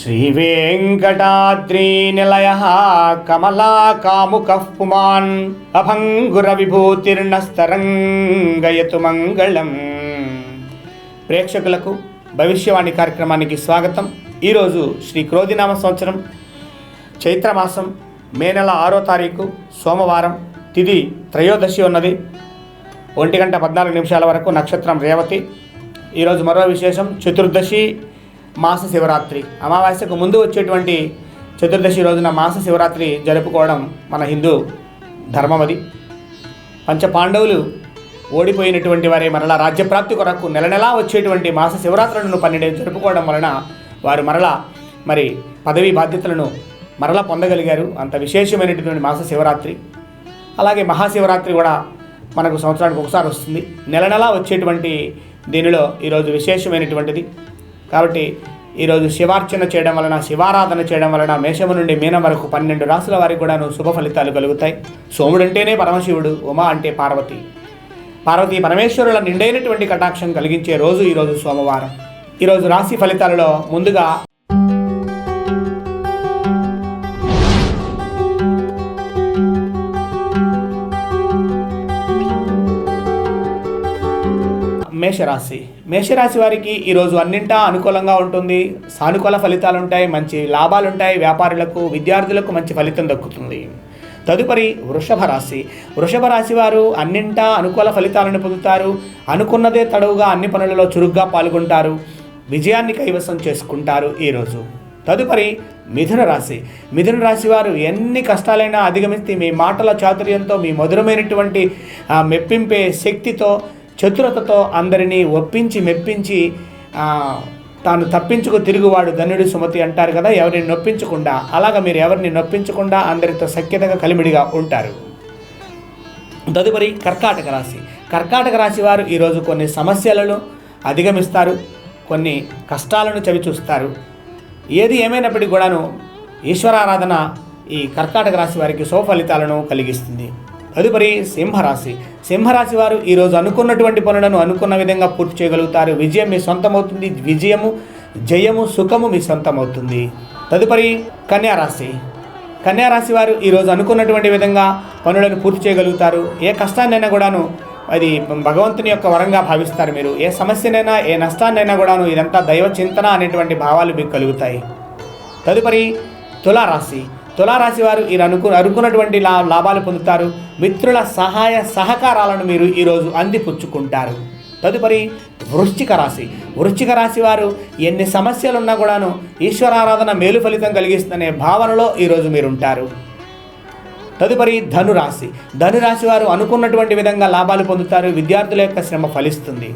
శ్రీవేంకటాద్రీనిలయ కమలాకాముకః పుమాన్ అభంగురవిభూతిర్నస్తరంగయతు మంగళం ప్రేక్షకులకు భవిష్యవాణి కార్యక్రమానికి స్వాగతం. ఈరోజు శ్రీ క్రోధినామ సంవత్సరం చైత్రమాసం మే నెల ఆరో తారీఖు సోమవారం తిది త్రయోదశి ఉన్నది. ఒంటి గంట పద్నాలుగు నిమిషాల వరకు నక్షత్రం రేవతి. ఈరోజు మరో విశేషం చతుర్దశి మాస శివరాత్రి. అమావాస్యకు ముందు వచ్చేటువంటి చతుర్దశి రోజున మాస శివరాత్రి జరుపుకోవడం మన హిందూ ధర్మం అది పంచ పాండవులు ఓడిపోయినటువంటి వారి మరలా రాజ్యప్రాప్తి కొరకు నెల నెలా వచ్చేటువంటి మాస శివరాత్రులను పన్నెండు జరుపుకోవడం వలన వారు మరలా మరి పదవీ బాధ్యతలను మరలా పొందగలిగారు. అంత విశేషమైనటువంటి మాస శివరాత్రి. అలాగే మహాశివరాత్రి కూడా మనకు సంవత్సరానికి ఒకసారి వస్తుంది. నెల నెలా వచ్చేటువంటి దీనిలో ఈరోజు విశేషమైనటువంటిది. కాబట్టి ఈరోజు శివార్చన చేయడం వలన శివారాధన చేయడం వలన మేషము నుండి మీనం వరకు పన్నెండు రాసుల వారికి కూడాను శుభ ఫలితాలు కలుగుతాయి. సోముడు అంటేనే పరమశివుడు ఉమా అంటే పార్వతి. పార్వతి పరమేశ్వరుల నిండైనటువంటి కటాక్షం కలిగించే రోజు ఈరోజు సోమవారం. ఈరోజు రాశి ఫలితాలలో ముందుగా మేషరాశి. మేషరాశి వారికి ఈరోజు అన్నింటా అనుకూలంగా ఉంటుంది. సానుకూల ఫలితాలు ఉంటాయి మంచి లాభాలు ఉంటాయి వ్యాపారులకు విద్యార్థులకు మంచి ఫలితం దక్కుతుంది. తదుపరి వృషభ రాశి. వృషభ రాశి వారు అన్నింటా అనుకూల ఫలితాలను పొందుతారు. అనుకున్నదే తడవుగా అన్ని పనులలో చురుగ్గా పాల్గొంటారు. విజయాన్ని కైవసం చేసుకుంటారు ఈరోజు తదుపరి మిథున రాశి. మిథున రాశి వారు ఎన్ని కష్టాలైనా అధిగమిస్తే మీ మాటల చాతుర్యంతో మీ మధురమైనటువంటి మెప్పింపే శక్తితో చతురతతో అందరినీ ఒప్పించి మెప్పించి తాను తప్పించుకు తిరుగువాడు ధనుడి సుమతి అంటారు కదా ఎవరిని నొప్పించకుండా. అలాగ మీరు ఎవరిని నొప్పించకుండా అందరితో సఖ్యతగా కలిమిడిగా ఉంటారు. తదుపరి కర్కాటక రాశి. కర్కాటక రాశి వారు ఈరోజు కొన్ని సమస్యలను అధిగమిస్తారు కొన్ని కష్టాలను చవిచూస్తారు. ఏది ఏమైనప్పటికీ కూడాను ఈశ్వరారాధన ఈ కర్కాటక రాశి వారికి ఫలితాలను కలిగిస్తుంది. తదుపరి సింహరాశి. సింహరాశి వారు ఈరోజు అనుకున్నటువంటి పనులను అనుకున్న విధంగా పూర్తి చేయగలుగుతారు. విజయం మీ సొంతమవుతుంది. విజయము జయము సుఖము మీ సొంతమవుతుంది. తదుపరి కన్యారాశి. కన్యారాశి వారు ఈరోజు అనుకున్నటువంటి విధంగా పనులను పూర్తి చేయగలుగుతారు. ఏ కష్టాన్నైనా కూడాను అది భగవంతుని యొక్క వరంగా భావిస్తారు మీరు. ఏ సమస్యనైనా ఏ నష్టాన్నైనా కూడాను ఇదంతా దైవ చింతన అనేటువంటి భావాలు మీకు కలుగుతాయి. తదుపరి తులారాశి. తులారాశి వారు మీరు అనుకు అనుకున్నటువంటి లా లాభాలు పొందుతారు. మిత్రుల సహాయ సహకారాలను మీరు ఈరోజు అందిపుచ్చుకుంటారు. తదుపరి వృశ్చిక రాశి. వృశ్చిక రాశి వారు ఎన్ని సమస్యలున్నా కూడాను ఈశ్వరారాధన మేలు ఫలితం కలిగిస్తుందనే భావనలో ఈరోజు మీరుంటారు. తదుపరి ధనురాశి. ధనురాశి వారు అనుకున్నటువంటి విధంగా లాభాలు పొందుతారు. విద్యార్థుల యొక్క శ్రమ ఫలిస్తుంది.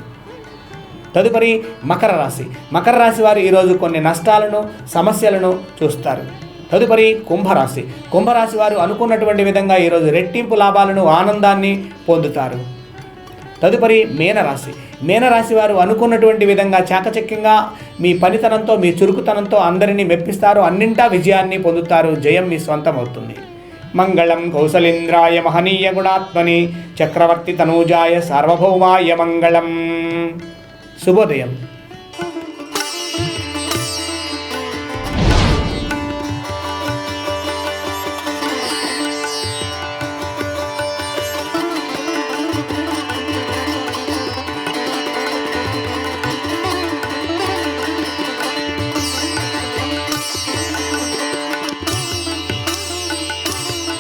తదుపరి మకర రాశి. మకర రాశి వారు ఈరోజు కొన్ని నష్టాలను సమస్యలను చూస్తారు. తదుపరి కుంభరాశి. కుంభరాశి వారు అనుకున్నటువంటి విధంగా ఈరోజు రెట్టింపు లాభాలను ఆనందాన్ని పొందుతారు. తదుపరి మీనరాశి. మీనరాశి వారు అనుకున్నటువంటి విధంగా చాకచక్యంగా మీ పనితనంతో మీ చురుకుతనంతో అందరినీ మెప్పిస్తారు అన్నింటా విజయాన్ని పొందుతారు. జయం మీ స్వంతమవుతుంది. అవుతుంది మంగళం కౌసలేంద్రాయ మహనీయ గుణాత్మని చక్రవర్తి తనూజాయ సార్వభౌమాయ మంగళం. శుభోదయం.